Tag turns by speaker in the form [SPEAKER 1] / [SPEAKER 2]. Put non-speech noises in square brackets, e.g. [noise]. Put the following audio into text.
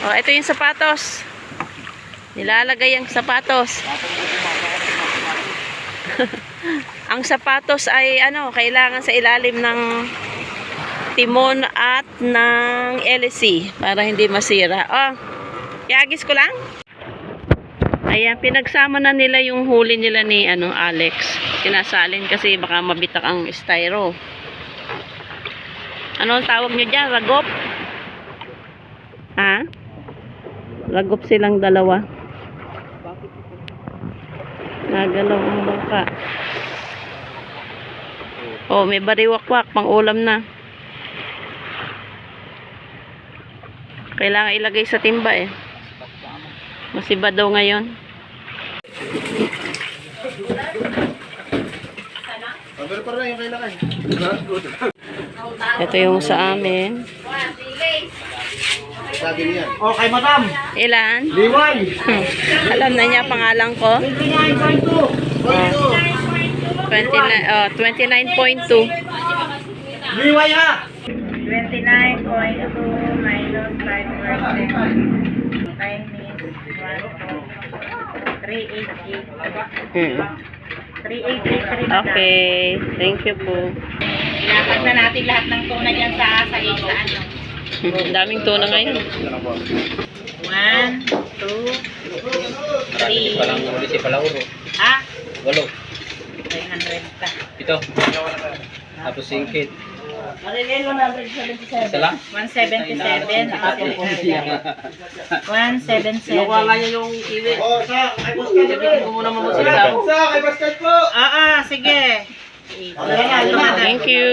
[SPEAKER 1] Oh, ito yung sapatos. Nilalagay ang sapatos. [laughs] ang sapatos ay ano, kailangan sa ilalim ng timon at ng LC para hindi masira. Oh, yagis ko lang. Ayan, pinagsama na nila yung huli nila ni ano, Alex. Sinasalin kasi baka mabitak ang styro. Ano ang tawag nyo dyan? Ragop? Ha? Ragop silang dalawa. Nagalaw ang bangka. Oh, may bariwakwak pang ulam na. Kailangan ilagay sa timba eh. Masiba daw ngayon. Ito yung sa amin.
[SPEAKER 2] Sabi niya.
[SPEAKER 3] Okay, madam.
[SPEAKER 1] Ilan?
[SPEAKER 3] Liwan. [laughs]
[SPEAKER 1] Alam na niya pangalan ko.
[SPEAKER 3] 29.2.
[SPEAKER 1] Oh, 29, oh, 29.2.
[SPEAKER 3] Liway ha.
[SPEAKER 4] 29.2 minus 5%. Time is 388.
[SPEAKER 1] Hmm.
[SPEAKER 4] 3883 na
[SPEAKER 1] Okay. Thank you po.
[SPEAKER 4] Ilapag na natin lahat ng tuna dyan sa, sa, sa ano.
[SPEAKER 1] Ang daming tuna ngayon.
[SPEAKER 4] 1, 2, 3.
[SPEAKER 5] Palang uli si Palauro.
[SPEAKER 4] Ha?
[SPEAKER 5] Walo.
[SPEAKER 4] 300 pa.
[SPEAKER 5] Ito. Tapos singkit. Isa
[SPEAKER 4] 177.
[SPEAKER 5] lang?
[SPEAKER 4] 177.
[SPEAKER 3] Kinukuha nga
[SPEAKER 4] 177.
[SPEAKER 3] niya yung kiwi.
[SPEAKER 2] Oh, sa, kay Boss
[SPEAKER 3] Sabi ko muna mamusita.
[SPEAKER 2] Sa, kay Basket po.
[SPEAKER 4] Ah, ah, sige.
[SPEAKER 1] Thank you.
[SPEAKER 4] Thank you.